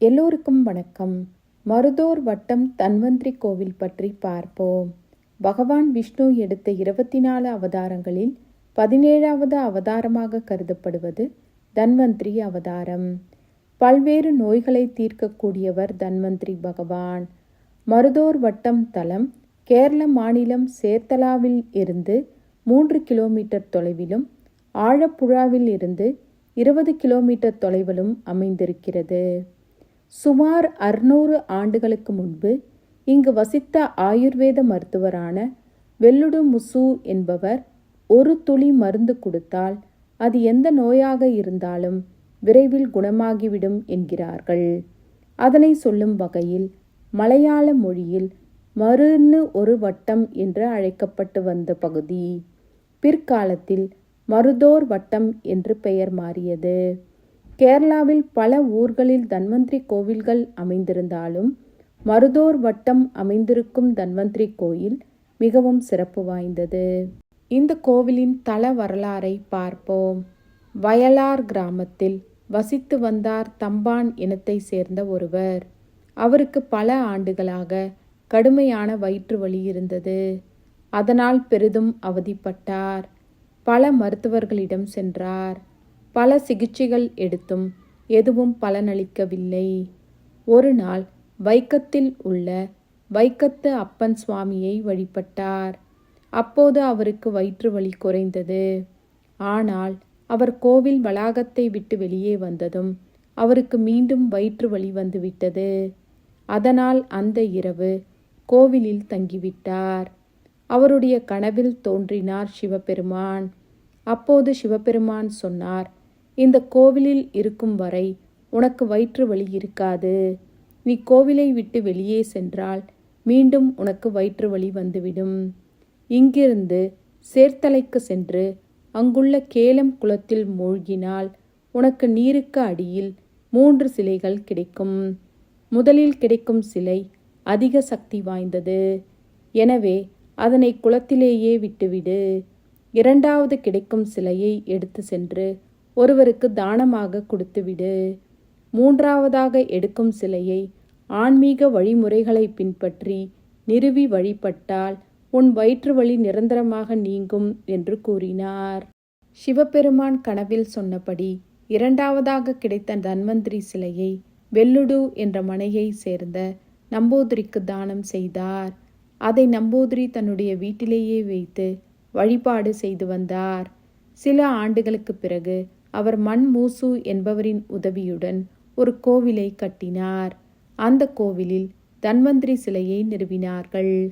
எல்லோருக்கும் வணக்கம். மருதோர் வட்டம் தன்வந்திரி கோவில் பற்றி பார்ப்போம். பகவான் விஷ்ணு எடுத்த இருபத்தி நாலு அவதாரங்களில் பதினேழாவது அவதாரமாக கருதப்படுவது தன்வந்திரி அவதாரம். பல்வேறு நோய்களை தீர்க்கக்கூடியவர் தன்வந்திரி பகவான். மருதோர் வட்டம் தலம் கேரள மாநிலம் சேர்த்தலாவில் இருந்து மூன்று கிலோமீட்டர் தொலைவிலும் ஆழப்புழாவில் இருந்து இருபது கிலோமீட்டர் தொலைவிலும் அமைந்திருக்கிறது. சுமார் அறுநூறு ஆண்டுகளுக்கு முன்பு இங்கு வசித்த ஆயுர்வேத மருத்துவரான வெல்லுடு முசு என்பவர் ஒரு துளி மருந்து கொடுத்தால் அது எந்த நோயாக இருந்தாலும் விரைவில் குணமாகிவிடும் என்கிறார்கள். அதனை சொல்லும் வகையில் மலையாள மொழியில் மருன்னு ஒரு வட்டம் என்று அழைக்கப்பட்டு வந்த பகுதி. பிற்காலத்தில் மருதோர் வட்டம் என்று பெயர் மாறியது. கேரளாவில் பல ஊர்களில் தன்வந்திரி கோவில்கள் அமைந்திருந்தாலும் மருதோர் வட்டம் அமைந்திருக்கும் தன்வந்திரி கோயில் மிகவும் சிறப்பு வாய்ந்தது. இந்த கோவிலின் தல வரலாறை பார்ப்போம். வயலார் கிராமத்தில் வசித்து வந்தார் தம்பான் இனத்தை சேர்ந்த ஒருவர். அவருக்கு பல ஆண்டுகளாக கடுமையான வயிற்று வலி இருந்தது. அதனால் பெரிதும் அவதிப்பட்டார். பல மருத்துவர்களிடம் சென்றார். பல சிகிச்சைகள் எடுத்தும் எதுவும் பலனளிக்கவில்லை. ஒரு நாள் வைக்கத்தில் உள்ள வைக்கத்து அப்பன் சுவாமியை வழிபட்டார். அப்போது அவருக்கு வயிற்று வலி குறைந்தது. ஆனால் அவர் கோவில் வளாகத்தை விட்டு வெளியே வந்ததும் அவருக்கு மீண்டும் வயிற்று வலி வந்துவிட்டது. அதனால் அந்த இரவு கோவிலில் தங்கிவிட்டார். அவருடைய கனவில் தோன்றினார் சிவபெருமான். அப்போது சிவபெருமான் சொன்னார் இந்த கோவிலில் இருக்கும் வரை உனக்கு வயிற்று வலி இருக்காது. நீ கோவிலை விட்டு வெளியே சென்றால் மீண்டும் உனக்கு வயிற்று வலி வந்துவிடும். இங்கிருந்து சேர்த்தலைக்கு சென்று அங்குள்ள கேலம் குளத்தில் மூழ்கினால் உனக்கு நீருக்கு அடியில் மூன்று சிலைகள் கிடைக்கும். முதலில் கிடைக்கும் சிலை அதிக சக்தி வாய்ந்தது. எனவே அதனை குளத்திலேயே விட்டுவிடு. இரண்டாவது கிடைக்கும் சிலையை எடுத்து சென்று ஒருவருக்கு தானமாக கொடுத்துவிடு. மூன்றாவதாக எடுக்கும் சிலையை ஆன்மீக வழிமுறைகளை பின்பற்றி நிறுவி வழிபட்டால் உன் வயிற்று வழி நிரந்தரமாக நீங்கும் என்று கூறினார். சிவபெருமான் கனவில் சொன்னபடி இரண்டாவதாக கிடைத்த தன்வந்திரி சிலையை வெல்லுடு என்ற மனையை சேர்ந்த நம்பூதிரிக்கு தானம் செய்தார். அதை நம்பூதிரி தன்னுடைய வீட்டிலேயே வைத்து வழிபாடு செய்து வந்தார். சில ஆண்டுகளுக்கு பிறகு அவர் மண் மூசு என்பவரின் உதவியுடன் ஒரு கோவிலை கட்டினார். அந்த கோவிலில் தன்வந்திரி சிலையை நிறுவினார்கள்.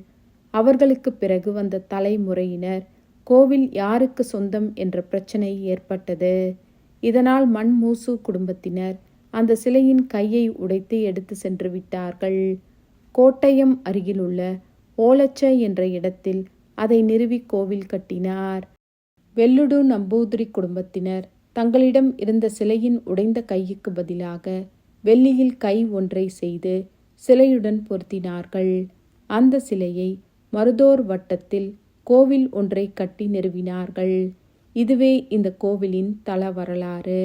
அவர்களுக்கு பிறகு வந்த தலைமுறையினர் கோவில் யாருக்கு சொந்தம் என்ற பிரச்சனை ஏற்பட்டது. இதனால் மண் மூசு குடும்பத்தினர் அந்த சிலையின் கையை உடைத்து எடுத்து சென்று விட்டார்கள். கோட்டயம் அருகிலுள்ள ஓலச்ச என்ற இடத்தில் அதை நிறுவி கோவில் கட்டினார். வெள்ளுடு நம்பூதிரி குடும்பத்தினர் தங்களிடம் இருந்த சிலையின் உடைந்த கைக்கு பதிலாக வெள்ளியில் கை ஒன்றை செய்து சிலையுடன் பொருத்தினார்கள். அந்த சிலையை மருதோர் வட்டத்தில் கோவில் ஒன்றை கட்டி நிறுவினார்கள். இதுவே இந்த கோவிலின் தல வரலாறு.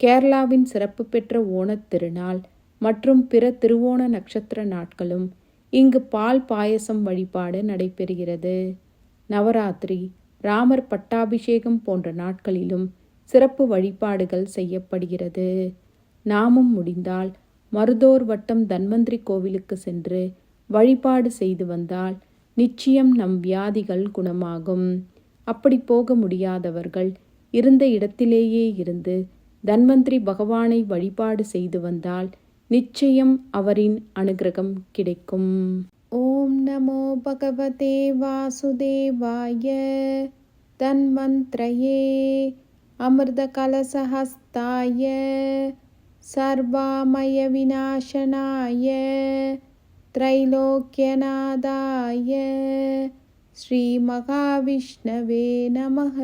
கேரளாவின் சிறப்பு பெற்ற ஓணத் திருநாள் மற்றும் பிற திருவோண நட்சத்திர நாட்களும் இங்கு பால் பாயசம் வழிபாடு நடைபெறுகிறது. நவராத்திரி ராமர் பட்டாபிஷேகம் போன்ற நாட்களிலும் சிறப்பு வழிபாடுகள் செய்யப்படுகிறது. நாமும் முடிந்தால் மருதோர் வட்டம் தன்வந்திரி கோவிலுக்கு சென்று வழிபாடு செய்து வந்தால் நிச்சயம் நம் வியாதிகள் குணமாகும். அப்படி போக முடியாதவர்கள் இருந்த இடத்திலேயே இருந்து தன்வந்திரி பகவானை வழிபாடு செய்து வந்தால் நிச்சயம் அவரின் அனுகிரகம் கிடைக்கும். ஓம் நமோ பகவதே வாசுதேவாய. தன்வந்திரயே. அமிர்த கலசஹஸ்தாய சர்வாமய விநாசனாய त्रैलोक्यनादाय श्रीमहाविष्णवे नमः